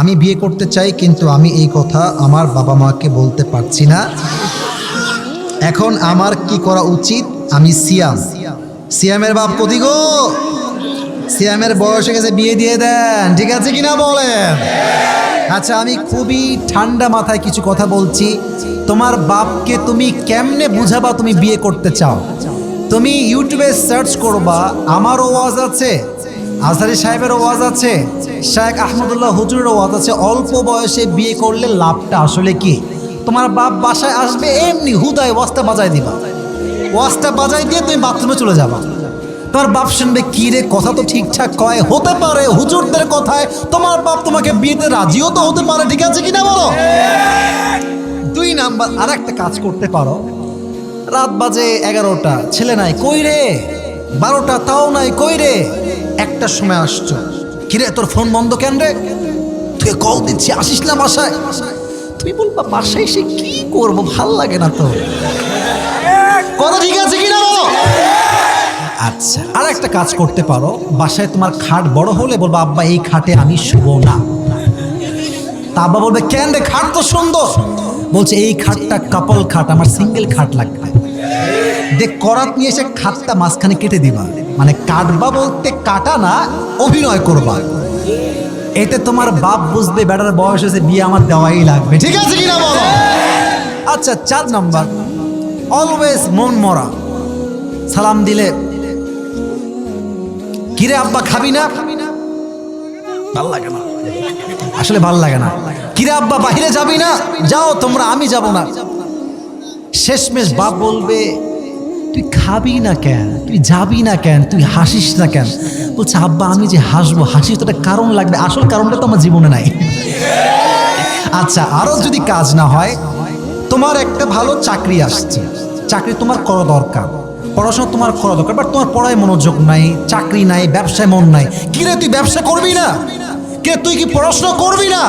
আমি বিয়ে করতে চাই, কিন্তু আমি এই কথা আমার বাবা মাকে বলতে পারছি না। এখন আমার কি করা উচিত? আমি সিয়াম। সিয়ামের বাপ কতি গো? সিয়ামের বয়স গেছে, বিয়ে দিয়ে দেন। ঠিক আছে কিনা বলেন? আচ্ছা আমি খুবই ঠান্ডা মাথায় কিছু কথা বলছি। তোমার বাপকে তুমি কেমনে বুঝাবা তুমি বিয়ে করতে চাও? তুমি ইউটিউবে সার্চ করবা, আমার ওয়াজ আছে। আজহারি সাহেবের ওয়াজ আছে, শায়েখ আহমদুল্লাহ হুজুরের ওয়াজ আছে। অল্প বয়সে বিয়ে করলে লাভটা আসলে কি? তোমার বাপ বাসায় আসবে, এমনি হুদায় ওয়াজটা বাজায় দিবা। ওয়াজটা বাজায় দিয়ে তুমি বাথরুমে চলে যাবা। তোমার বাপ শুনবে, কি রে, কথা তো ঠিকঠাক কয়? হতে পারে হুজুরদের কথায়, তোমার বাপ তোমাকে বিয়েতে রাজিও তো হতে পারে, ঠিক আছে কিনা বলো? দুই নাম্বার আর একটা কাজ করতে পারো। রাত বাজে এগারোটা, ছেলে নাই, কই রে? বারোটা, তাও নাই, কই রে? একটার সময় আসছো। কিরে, তোর ফোন বন্ধ কেন রে? তুই কল দিচ্ছি, আসিস না বাসায়? তুই বলবা, বাসায় এসে কি করব? ভালো লাগে না তো। কথা ঠিক আছে কিনা বলো? আচ্ছা আর একটা কাজ করতে পারো। বাসায় তোমার খাট বড় হলে বলব, আব্বা, এই খাটে আমি শুব না। তা আব্বা বলবে, কেন রে? খাট তো সুন্দর। বলছে, এই খাটটা কাপল খাট, আমার সিঙ্গেল খাট লাগবে। দেখ করাত নিয়ে এসে খাতটা মাঝখানে কেটে দিবা। মানে কাটবা বলতে কাটা না, অভিনয় করবা। এতে তোমার বাপ বুঝবে বেটার বয়স হয়েছে, বিয়ে আমার দেওয়াই লাগবে। ঠিক আছে কিনা বলো? আচ্ছা চার নাম্বার। অলওয়েজ মন মরা। সালাম দিলে, কিরে আব্বা, খাবি না? ভালো লাগে না। আসলে ভালো লাগে না। কিরে আব্বা বাইরে যাবি না? যাও, তোমরা, আমি যাব না। শেষমেশ বাপ বলবে তুই খাবি না কেন? তুই যাবি না কেন? তুই হাসিস না কেন? বলছে, আব্বা, আমি যে হাসবো, হাসি তো একটা কারণ লাগবে। আসল কারণটা তো আমার জীবনে নাই। আচ্ছা আরও যদি কাজ না হয়, তোমার একটা ভালো চাকরি আসছে। চাকরি তোমার করা দরকার। পড়াশোনা তোমার করা দরকার বাট তোমার পড়ায় মনোযোগ নাই, চাকরি নাই, ব্যবসায় মন নাই। কিরে তুই ব্যবসা করবি না? কে, তুই কি পড়াশোনা করবি না?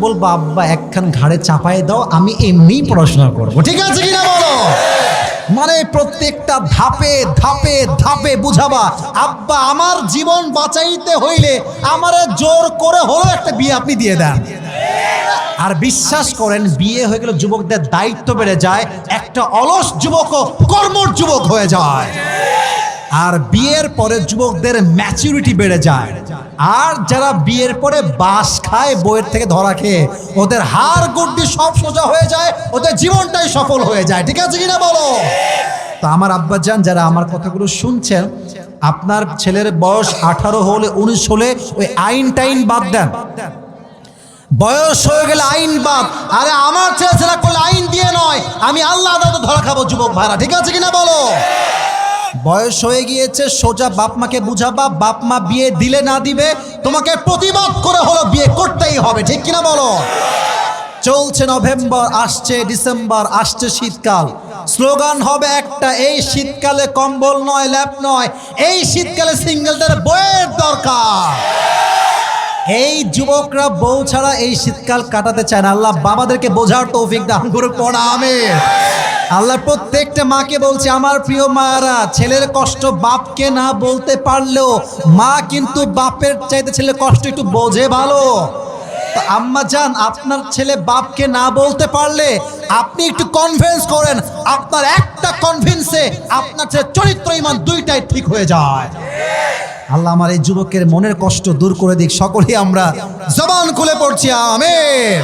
বল বাবা একখান ঘাড়ে চাপায় দাও, আমি এমনি পড়াশোনা করব। ঠিক আছে কিনা বলো? মানে প্রত্যেকটা ধাপে ধাপে ধাপে বুঝাবা, আব্বা, আমার জীবন বাঁচাইতে হইলে আমার জোর করে হলো একটা বিয়ে আপনি দিয়ে দেন। আর বিশ্বাস করেন, বিয়ে হয়ে গেলে যুবকদের দায়িত্ব বেড়ে যায়, একটা অলস যুবকও কর্মর যুবক হয়ে যায়। আর বিয়ের পরে যুবকদের ম্যাচুরিটি বেড়ে যায়। আর যারা বিয়ের পরে বাস খায়, বইয়ের থেকে ধরা খেয়ে, ওদের হাড় গুড্ডি সব সোজা হয়ে যায়, ওদের জীবনটাই সফল হয়ে যায়। ঠিক আছে কিনা বলো? তো আমার আব্বাজান যারা আমার কথাগুলো শুনছেন, আপনার ছেলের বয়স আঠারো হলে, উনিশ হলে ওই আইন টাইন বাদ দেন। বয়স হয়ে গেলে আইন বাদ। আরে আমার ছেলে ছেলে করলে আইন দিয়ে নয়, আমি আল্লাহ ধরা খাব যুবক ভাইরা। ঠিক আছে কিনা বলো? বয়স হয়ে গিয়েছে, সোজা বাপ মাকে বুঝাবা, বাপ মা বিয়ে দিলে না দিবে, তোমাকে প্রতিবাদ করে হলো বিয়ে করতেই হবে, ঠিক কিনা বলো? চলছে নভেম্বর, আসছে ডিসেম্বর, আসছে শীতকাল। স্লোগান হবে একটা, এই শীতকালে কম্বল নয়, ল্যাপ নয়, এই শীতকালে সিঙ্গেলদের বইয়ের দরকার। এই যুবকরা বউ ছাড়া এই শীতকাল কাটাতে চায় না। আল্লাহ বাবাদেরকে বোঝার তৌফিক দান করে পড়া আমি আল্লাহ প্রত্যেকটা মাকে বলছে, আমার প্রিয় মায়েরা, ছেলের কষ্ট বাপকে না বলতে পারলেও মা কিন্তু বাপের চাইতে ছেলে কষ্ট একটু বোঝে ভালো। আম্মা যান, আপনার ছেলে বাপকে না বলতে পারলে আপনি একটু কনভিন্স করেন, আপনার একটা কনভিন্সে আপনার ছেলে চরিত্র, ইমান দুইটাই ঠিক হয়ে যায়। আল্লাহ আমার এই যুবকের মনের কষ্ট দূর করে দিক, সকলেই আমরা জবান খুলে পড়ছি আমের